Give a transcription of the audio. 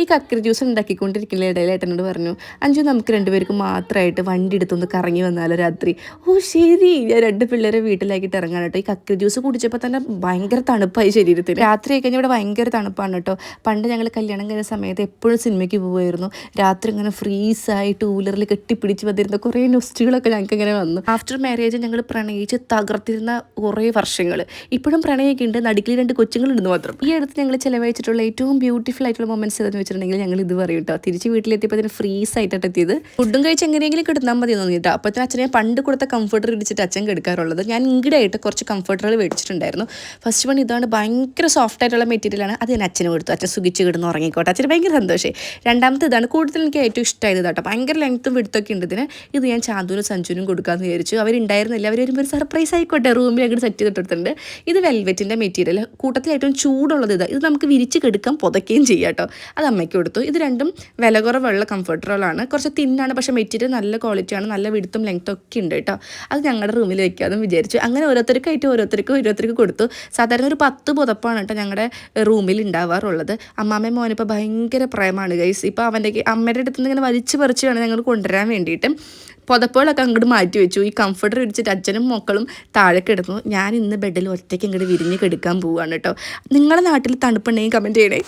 ഈ കക്കരി ജ്യൂസ് ഉണ്ടാക്കിക്കൊണ്ടിരിക്കുന്ന ഇടയിൽ ഏട്ടനോട് പറഞ്ഞു അഞ്ചു നമുക്ക് രണ്ടുപേർക്ക് മാത്രമായിട്ട് വണ്ടി എടുത്തൊന്ന് കറങ്ങി വന്നാലോ രാത്രി? ഓ ശരി. ഞാൻ രണ്ട് പിള്ളേരെ വീട്ടിലാക്കിയിട്ട് ഇറങ്ങാൻ കേട്ടോ. ഈ കക്കരി ജ്യൂസ് കുടിച്ചപ്പോൾ തന്നെ ഭയങ്കര തണുപ്പായി ശരീരത്തിന്. രാത്രി കഴിഞ്ഞാൽ ഇവിടെ ഭയങ്കര തണുപ്പാണ് കേട്ടോ. പണ്ട് ഞങ്ങൾ കല്യാണം കഴിഞ്ഞ സമയത്ത് എപ്പോഴും സിനിമയ്ക്ക് പോകുമായിരുന്നു രാത്രി ഇങ്ങനെ ഫ്രീസായി ടൂ വീലറിൽ കെട്ടിപ്പിടിച്ച് വന്നിരുന്ന കുറേ നൊസ്റ്റുകളൊക്കെ ഞങ്ങൾക്ക് ഇങ്ങനെ വന്നു. ആഫ്റ്റർ മാരേജ് ഞങ്ങൾ പ്രണയിച്ച് തകർത്തിരുന്ന കുറേ വർഷങ്ങൾ. ഇപ്പോഴും പ്രണയമൊക്കെ ഉണ്ട്. നടുക്കിൽ രണ്ട് കൊച്ചുങ്ങളുണ്ടെന്ന് മാത്രം. ഈ അടുത്ത് ഞങ്ങൾ ചിലവഴിച്ചിട്ടുള്ള ഏറ്റവും ബ്യൂട്ടിഫുൾ ആയിട്ടുള്ള മൊമെന്റ്സ് ഏതെന്ന് വെച്ചിട്ടുണ്ടെങ്കിൽ ഞങ്ങൾ ഇത് പറയും കേട്ടോ. തിരിച്ച് വീട്ടിലെത്തിയപ്പോൾ അതിന് ഫ്രീസ് ആയിട്ടാണ് എത്തിയത്. ഫുഡും കഴിച്ച് എങ്ങനെയെങ്കിലും കിടന്നാൽ മതി തോന്നി കേട്ടോ അപ്പോഴത്തെ അച്ഛനെ പണ്ട് കൊടുത്ത കംഫർട്ടർ ഇടിച്ചിട്ട് അച്ഛൻ കെടുക്കാറുള്ളത്. ഞാൻ ഇങ്ങടായിട്ട് കുറച്ച് കംഫർട്ടറുകൾ മേടിച്ചിട്ടുണ്ടായിരുന്നു. ഫസ്റ്റ് വൺ ഇതാണ് ഭയങ്കര സോഫ്റ്റ് ആയിട്ടുള്ള മെറ്റീരിയലാണ് അത് ഞാൻ അച്ഛന് കൊടുത്തു. അച്ഛൻ സുഖിച്ച് കിടന്ന് ഉറങ്ങിക്കോട്ടെ. അച്ഛന് ഭയങ്കര സന്തോഷമായി രണ്ടാമത്തെ ഇതാണ് കൂടുതൽ എനിക്ക് ഏറ്റവും ഇഷ്ടമായത് കേട്ടോ. ഭയങ്കര ലെങ്ത്തും വിടുത്തൊക്കെ ഉണ്ട് ഇതിന് ഇത് ഞാൻ ചാന്തുവിനും സഞ്ജുവിനും കൊടുക്കാമെന്ന് വിചാരിച്ചു. അവരുണ്ടായിരുന്നില്ല അവർ വരുമ്പോൾ ഒരു സർപ്രൈസ് ആയിക്കോട്ടെ. റൂമിൽ അങ്ങോട്ട് സെറ്റ് ചെയ്തിട്ടുണ്ട് ഇത് വെൽവെറ്റിന്റെ മെറ്റീരിയൽ കൂട്ടത്തിൽ ഏറ്റവും ചൂടുള്ളത് ഇതാ. ഇത് നമുക്ക് വിരിച്ച് കെടുക്കാം പുതയ്ക്കുകയും ചെയ്യാം കേട്ടോ. അത് അമ്മയ്ക്ക് കൊടുത്തു. ഇത് രണ്ടും വില കുറവുള്ള കംഫർട്ടബിളാണ്. കുറച്ച് തിന്നാണ് പക്ഷേ മെറ്റീരിയൽ നല്ല ക്വാളിറ്റിയാണ് നല്ല വിടുത്തും ലെങ്ത്തും ഒക്കെ ഉണ്ട് കേട്ടോ. അത് ഞങ്ങളുടെ റൂമിൽ വെക്കാമെന്ന് വിചാരിച്ചു. അങ്ങനെ ഓരോരുത്തർക്കായിട്ട് ഓരോരുത്തർക്ക് ഓരോരുത്തർക്ക് കൊടുത്തു. സാധാരണ ഒരു പത്ത് പുതപ്പാണ് കേട്ടോ ഞങ്ങളുടെ റൂമിൽ ഉണ്ടാവാറുള്ളത് അമ്മാമ്മ മോനിപ്പോൾ ഭയങ്കര പ്രേമാണ് ഗൈസ് ഇപ്പോൾ അവന്റെ അമ്മയുടെ അടുത്ത് നിന്ന് ഇങ്ങനെ വലിച്ചു പറിച്ച് വേണം ഞങ്ങൾ കൊണ്ടുവരാൻ വേണ്ടിയിട്ട് പുതപ്പുകളൊക്കെ അങ്ങോട്ട് മാറ്റി വെച്ചു. ഈ കംഫർട്ടർ ഇടിച്ചിട്ട് അച്ഛനും മക്കളും താഴെ കിടന്നു. ഞാൻ ഇന്ന് ബെഡിൽ ഒറ്റയ്ക്ക് ഇങ്ങോട്ട് വിരിഞ്ഞ് കെടുക്കാൻ പോവുകയാണ് കേട്ടോ. നിങ്ങളുടെ നാട്ടിൽ തണുപ്പുണ്ടെങ്കിൽ കമന്റ് ചെയ്യണേ.